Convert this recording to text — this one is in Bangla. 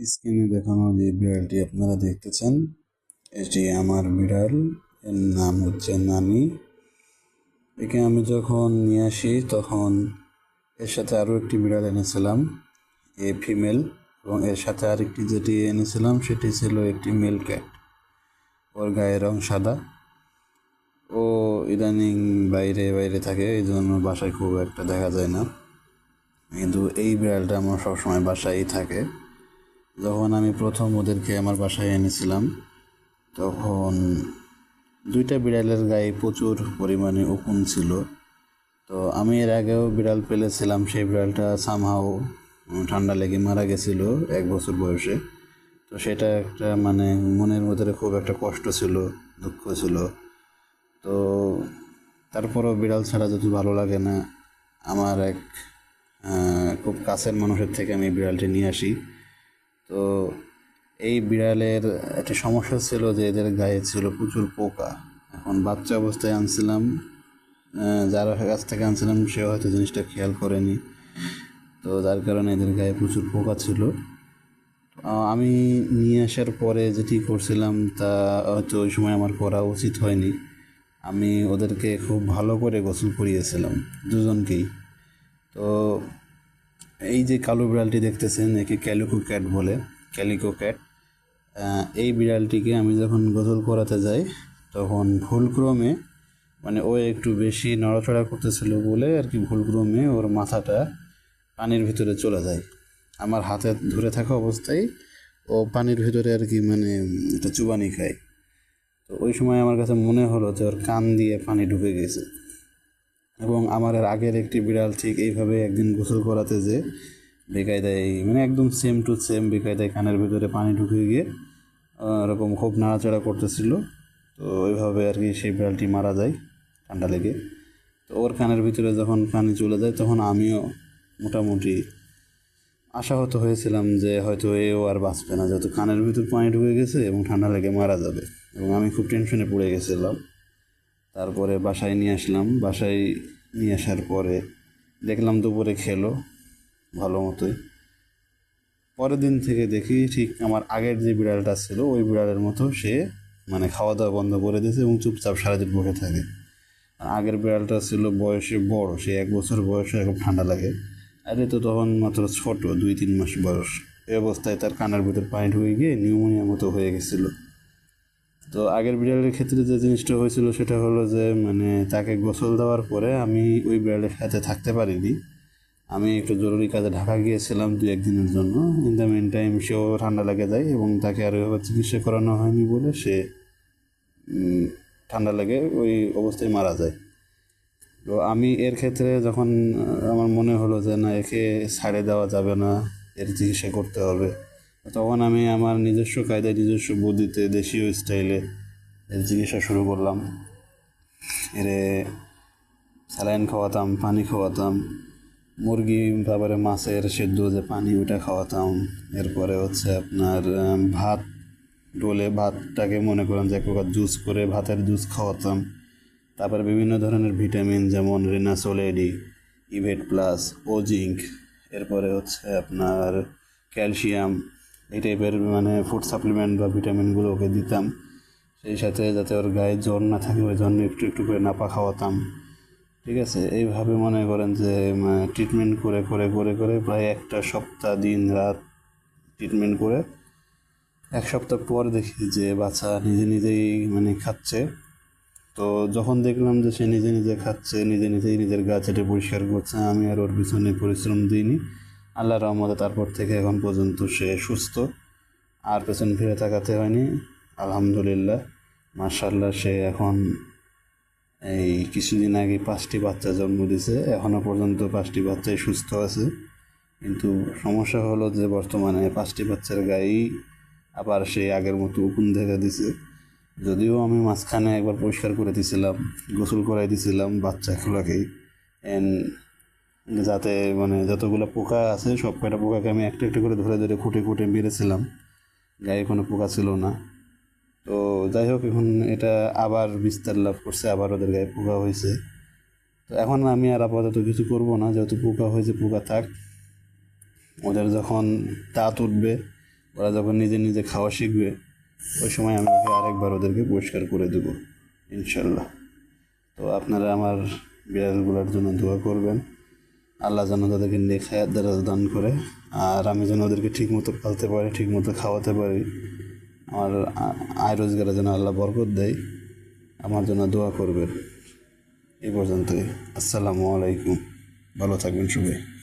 স্ক্রিনে দেখানো যে বিড়ালটি আপনারা দেখতেছেন এটি আমার বিড়াল। এর নাম হচ্ছে নানি। একে আমি যখন নিয়ে আসি, তখন এর সাথে আরও একটি বিড়াল এনেছিলাম, এ ফিমেল। এবং এর সাথে আরেকটি যেটি এনেছিলাম, সেটি ছিল একটি মেল ক্যাট ওর গায়ের রং সাদা। ও ইদানিং বাইরে বাইরে থাকে, এই জন্য বাসায় খুব একটা দেখা যায় না। কিন্তু এই বিড়ালটা আমার সবসময় বাসায়ই থাকে। যখন আমি প্রথম ওদেরকে আমার বাসায় এনেছিলাম, তখন দুইটা বিড়ালের গায়ে প্রচুর পরিমাণে উকুন ছিল। তো আমি এর আগেও বিড়াল পেলেছিলাম, সেই বিড়ালটা সামহাও ঠান্ডা লেগে মারা গেছিল এক বছর বয়সে। তো সেটা একটা মানে মনের মধ্যে খুব একটা কষ্ট ছিল, দুঃখ ছিল। তো তারপরও বিড়াল ছাড়া যদি ভালো লাগে না, আমার এক খুব কাছের মানুষের থেকে আমি বিড়ালটি নিয়ে আসি। তো এই বিড়ালের একটা সমস্যা ছিল যে এদের গায়ে ছিল প্রচুর পোকা। এখন বাচ্চা অবস্থায় আনছিলাম যার কাছ থেকে আনছিলাম সে হয়তো জিনিসটা খেয়াল করেনি। তো যার কারণে এদের গায়ে প্রচুর পোকা ছিল। আমি নিয়ে আসার পরে যেটি করছিলাম তা হয়তো ওই সময় আমার করা উচিত হয়নি। আমি ওদেরকে খুব ভালো করে গোসল করিয়েছিলাম, দুজনকেই। তো এই যে কালো বিড়ালটি দেখতেছেন, একে ক্যালিকো ক্যাট বলে, ক্যালিকো ক্যাট। এই বিড়ালটিকে আমি যখন গোসল করাতে যাই, তখন ভুলক্রমে মানে ও একটু বেশি নড়াচড়া করতেছিল বলে আর কি ভুলক্রমে ওর মাথাটা পানির ভিতরে চলে যায়। আমার হাতে ধরে থাকা অবস্থায় ও পানির ভিতরে আর কি মানে একটা চুবানি খায়। তো ওই সময় আমার কাছে মনে হলো যে ওর কান দিয়ে পানি ঢুকে গেছে। এবং আমার আগের একটি বিড়াল ঠিক এইভাবে একদিন গোসল করাতে যে বেকায়দায় মানে একদম সেম টু সেম বেকায়দায় কানের ভিতরে পানি ঢুকে গিয়ে এরকম খুব নাড়াচাড়া করতেছিল। তো ওইভাবে আর কি সেই বিড়ালটি মারা যায় ঠান্ডা লেগে। তো ওর কানের ভিতরে যখন পানি চলে যায়, তখন আমিও মোটামুটি আশাহত হয়েছিলাম যে হয়তো এও আর বাঁচবে না, যেহেতু কানের ভিতর পানি ঢুকে গেছে এবং ঠান্ডা লেগে মারা যাবে। এবং আমি খুব টেনশনে পড়ে গেছিলাম। তারপরে বাসায় নিয়ে আসলাম। বাসায় নিয়ে আসার পরে দেখলাম দুপুরে খেলো, ভালো মতোই। পরের দিন থেকে দেখি ঠিক আমার আগের যে বিড়ালটা ছিল, ওই বিড়ালের মতো সে মানে খাওয়া দাওয়া বন্ধ করে দিয়েছে এবং চুপচাপ সারাদিন বসে থাকে। আগের বিড়ালটা ছিল বয়সে বড়, সে এক বছর বয়সে এখন ঠান্ডা লাগে। আর তো তখন মাত্র ছোট দুই তিন মাস বয়স। এই অবস্থায় তার কানের ভিতর পানি ঢুকে গিয়ে নিউমোনিয়ার মতো হয়ে গেছিল। তো আগের বিড়ালের ক্ষেত্রে যে জিনিসটা হয়েছিল সেটা হলো যে মানে তাকে গোসল দেওয়ার পরে আমি ওই বিড়ালের সাথে থাকতে পারিনি। আমি একটু জরুরি কাজে ঢাকা গিয়েছিলাম দু একদিনের জন্য। ইন দ্য মেন টাইম সেও ঠান্ডা লেগে যায় এবং তাকে আর ওইভাবে চিকিৎসা করানো হয়নি বলে সে ঠান্ডা লেগে ওই অবস্থায় মারা যায়। তো আমি এর ক্ষেত্রে যখন, আমার মনে হলো যে না, একে ছাড়ে দেওয়া যাবে না, এর চিকিৎসা করতে হবে। তখন আমি আমার নিজস্ব কায়দায়, নিজস্ব বুদ্ধিতে, দেশীয় স্টাইলে এর চিকিৎসা শুরু করলাম। এর, স্যালাইন খাওয়াতাম, পানি খাওয়াতাম, মুরগি তারপরে মাছের সেদ্ধ যে পানি ওটা খাওয়াতাম। এরপরে হচ্ছে আপনার ভাত ডোলে ভাতটাকে মনে করেন যে এক প্রকার জুস করে ভাতের জুস খাওয়াতাম। তারপরে বিভিন্ন ধরনের ভিটামিন যেমন রেনাসোলেডি, ইভেট প্লাস, ও জিঙ্ক, এরপরে হচ্ছে আপনার ক্যালসিয়াম এই টাইপের মানে ফুড সাপ্লিমেন্ট বা ভিটামিনগুলো ওকে দিতাম। সেই সাথে যাতে ওর গায়ে জ্বর না থাকে, ওই জন্য একটু একটু করে নাপা খাওয়াতাম। ঠিক আছে? এইভাবে মনে করেন যে ট্রিটমেন্ট করে করে করে করে প্রায় একটা সপ্তাহ, দিন, রাত ট্রিটমেন্ট করে এক সপ্তাহ পর দেখি যে, বাচ্চা নিজে নিজেই মানে খাচ্ছে। তো যখন দেখলাম যে সে নিজে নিজে খাচ্ছে, নিজে নিজেই নিজের গা চেটে পরিষ্কার করছে, আমি আর ওর পিছনে পরিশ্রম দিইনি। আল্লাহ রহমতে তারপর থেকে এখন পর্যন্ত সে সুস্থ। আর পেছন ফিরে তাকাতে হয়নি। আলহামদুলিল্লাহ মার্শাল্লাহ সে এখন এই কিছুদিন আগে পাঁচটি বাচ্চা জন্ম দিয়েছে। এখনও পর্যন্ত পাঁচটি বাচ্চাই সুস্থ আছে। কিন্তু সমস্যা হলো যে বর্তমানে পাঁচটি বাচ্চার গায়েই আবার সেই আগের মতো উকুন দেখা দিছে। যদিও আমি মাঝখানে একবার পরিষ্কার করে দিছিলাম, গোসল করাই দিছিলাম বাচ্চাগুলোকেই। এন যাতে মানে যতগুলো পোকা আছে, সব কয়টা পোকাকে আমি একটা একটা করে ধরে ধরে খুঁটে খুঁটে মেরেছিলাম। গায়ে কোনো পোকা ছিল না। তো যাই হোক, এখন এটা আবার বিস্তার লাভ করছে, আবার ওদের গায়ে পোকা হয়েছে। তো এখন আমি আর আপাতত কিছু করব না, যেহেতু পোকা হয়েছে, পোকা থাক। ওদের যখন দাঁত উঠবে, ওরা যখন নিজে নিজে খাওয়া শিখবে, ওই সময় আমি ওকে আরেকবার ওদেরকে পরিষ্কার করে দেবো, ইনশাল্লাহ। তো আপনারা আমার বিড়ালগুলোর জন্য দোয়া করবেন। আল্লাহ যেন তাদেরকে নেখায়াত দ্বারা দান করে, আর আমি যেন ওদেরকে ঠিক মতো পালতে পারি ঠিক মতো খাওয়াতে পারি। আমার আয় রোজগারে যেন আল্লাহ বরকত দেয়। আমার জন্য দোয়া করবেন। এই পর্যন্তই। আসসালামু আলাইকুম। ভালো থাকবেন সবাই।